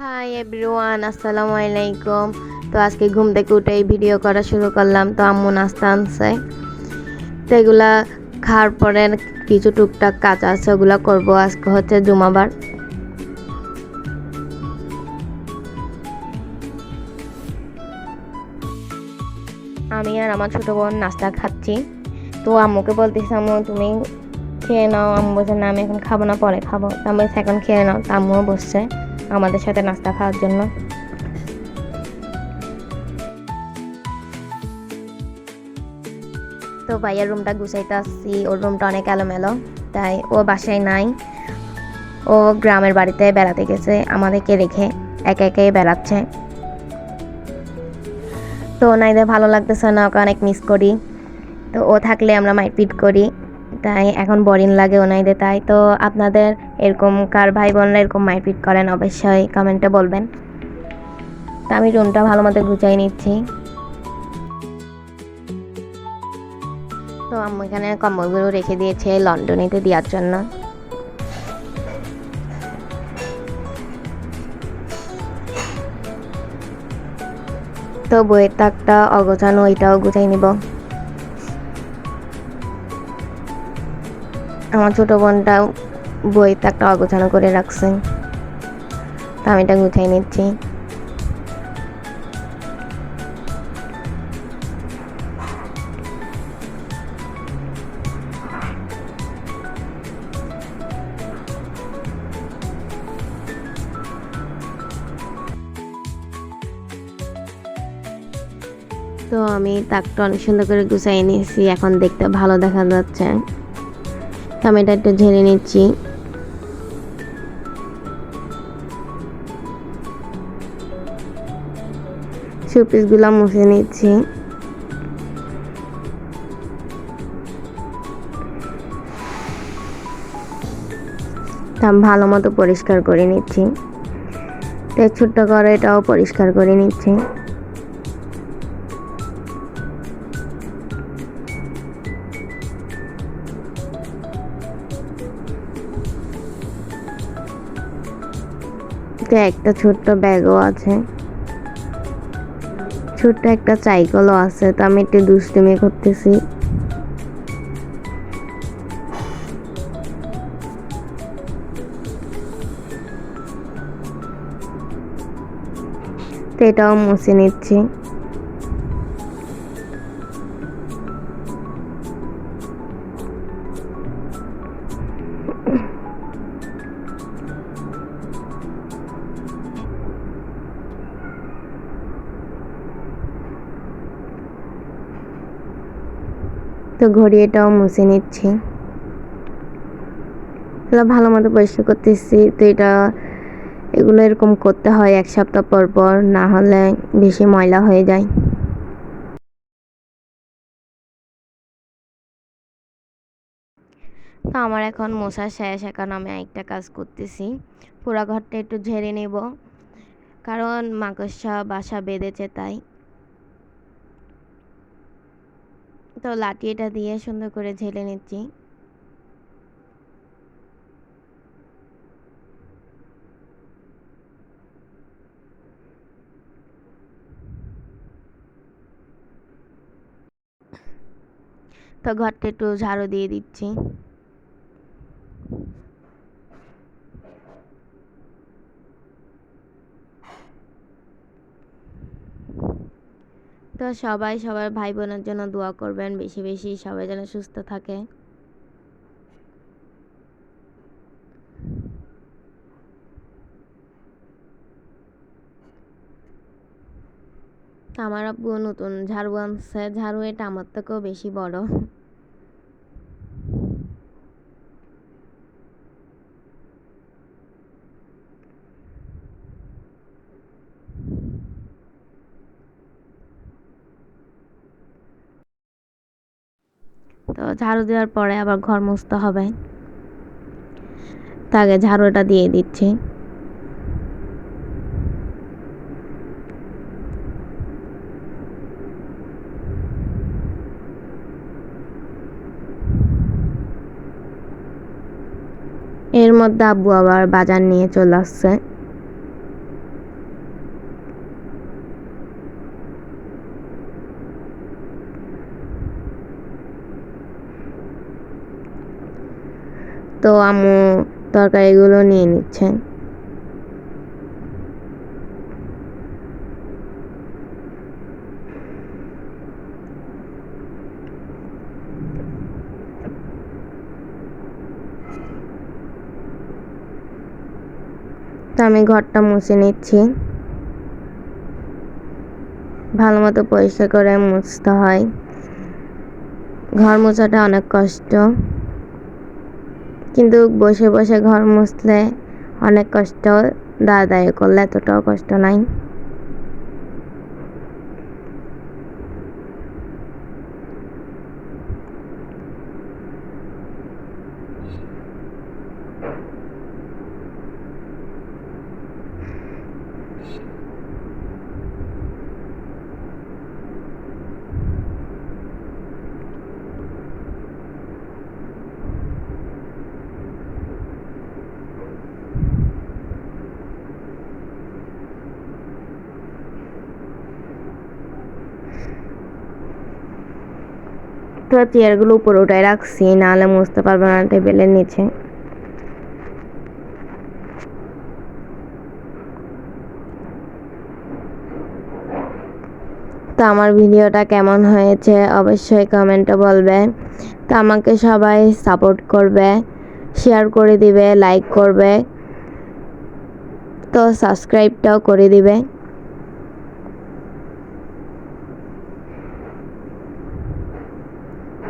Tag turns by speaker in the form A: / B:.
A: Hi everyone আসসালামু আলাইকুম তো আজকে ঘুম থেকে উঠেই ভিডিও করা শুরু করলাম। তো আম্মু নাস্তা আনছে। তো এগুলা খাওয়ার পরে কিছু টুকটাক কাজ আছে, ওগুলো করব। আজকে হচ্ছে জুমাবার। আমি আর আমার ছোটো বোন নাস্তা খাচ্ছি। তো আম্মুকে বলতেছি, আম্মু, তুমি খেয়ে নাও। আম্মু বলছে, না, আমি এখন খাব না, পরে খাব। আমি এখন খেয়ে নাও। তো আম্মুও বসছে। আমাদের সাথে নাস্তা খাওয়ার জন্য। তো ভাইয়ের রুমটা গুছাইতে আসছি। ওর রুমটা অনেক এলোমেলো, তাই ও বাসায় নাই। ও গ্রামের বাড়িতে বেড়াতে গেছে, আমাদেরকে রেখে একে একে বেড়াচ্ছে। তো ওনাইদের ভালো লাগতেছে না, ওকে অনেক মিস করি। তো ও থাকলে আমরা মারপিট করি। তাই এখন বোরিং লাগে ওনাইদের তাই। তো আপনাদের এরকম কার ভাই বোনরা এরকম মারপিট করেন অবশ্যই কমেন্টে বলবেন। তো আমি রুমটা ভালো মতো গুছাই নিচ্ছি। তো আমি এখানে কম্বলগুলো রেখে দিয়েছে লন্ডনেতে দেওয়ার জন্য। তো বইয়ের তাকটা অগোছানো ওইটাও গুছাই নিব। আমার ছোট বোনটাও বইয়ের তাকটা অগোছানো করে রাখছে। তো আমি এটা গুছাই নিচ্ছি। তো আমি তাকটা অনেক সুন্দর করে গুছাই নিয়েছি, এখন দেখতে ভালো দেখা যাচ্ছে। এটা একটু ঝেড়ে নিচ্ছি। শোপিসগুলো মুছে নিচ্ছি। তা ভালো মতো পরিষ্কার করে নিচ্ছি। ছোট্ট করে এটাও পরিষ্কার করে নিচ্ছি। তো একটা ছোট্ট ব্যাগও আছে। ছোট্ট একটা সাইকেলও আছে, তো আমি একটু দুষ্টুমি করতেছি। তো এটাও মুছে নিচ্ছি। তো ঘড়ি এটাও মুছে নিচ্ছি। ভালো মতো পরিষ্কার করতেছি। তো এটা, এগুলো এরকম করতে হয় এক সপ্তাহ পর পর, না হলে বেশি ময়লা হয়ে যায়। তো আমার এখন মশা শেষ, এখন আমি একটা কাজ করতেছি। পুরা ঘরটা একটু ঝেড়ে নেব। কারণ মাকড়সা বাসা বেঁধেছে তাই। তো লাঠিটা দিয়ে সুন্দর করে ঝেলে নিচ্ছি। তো ঘরটা একটু ঝাড়ু দিয়ে দিচ্ছি। তো সবাই সবার ভাই বোনের জন্য দোয়া করবেন, বেশি বেশি সবাই যেন সুস্থ থাকে। আমার আব্বু নতুন ঝাড়ু আনছে, ঝাড়ু এটা আমার থেকেও বেশি বড়। তো ঝাড়ু দেওয়ার পরে আবার ঘর মুছতে হবে। তো আগে ঝাড়ুটা দিয়ে দিচ্ছি। এর মধ্যে আব্বু আবার বাজার নিয়ে চলে আসছে। তো আম্মু তরকারিগুলো নিয়ে নিচ্ছে তো আমি ঘরটা মুছে নিচ্ছি। ভালো মতো পরিষ্কার করে মুছতে হয়। ঘর মোছাটা অনেক কষ্ট। কিন্তু বসে বসে ঘর মুছলে অনেক কষ্ট দাঁড়ায় করলে এতটাও কষ্ট নাই। তো চেয়ারগুলো উপরে উঠায় রাখছি, নাহলে মুছতে পারব না টেবিলের নিচে। তো আমার ভিডিওটা কেমন হয়েছে অবশ্যই কমেন্টে বলবে। তো আমাকে সবাই সাপোর্ট করবে, শেয়ার করে দিবে, লাইক করবে। তো সাবস্ক্রাইবটাও করে দিবে।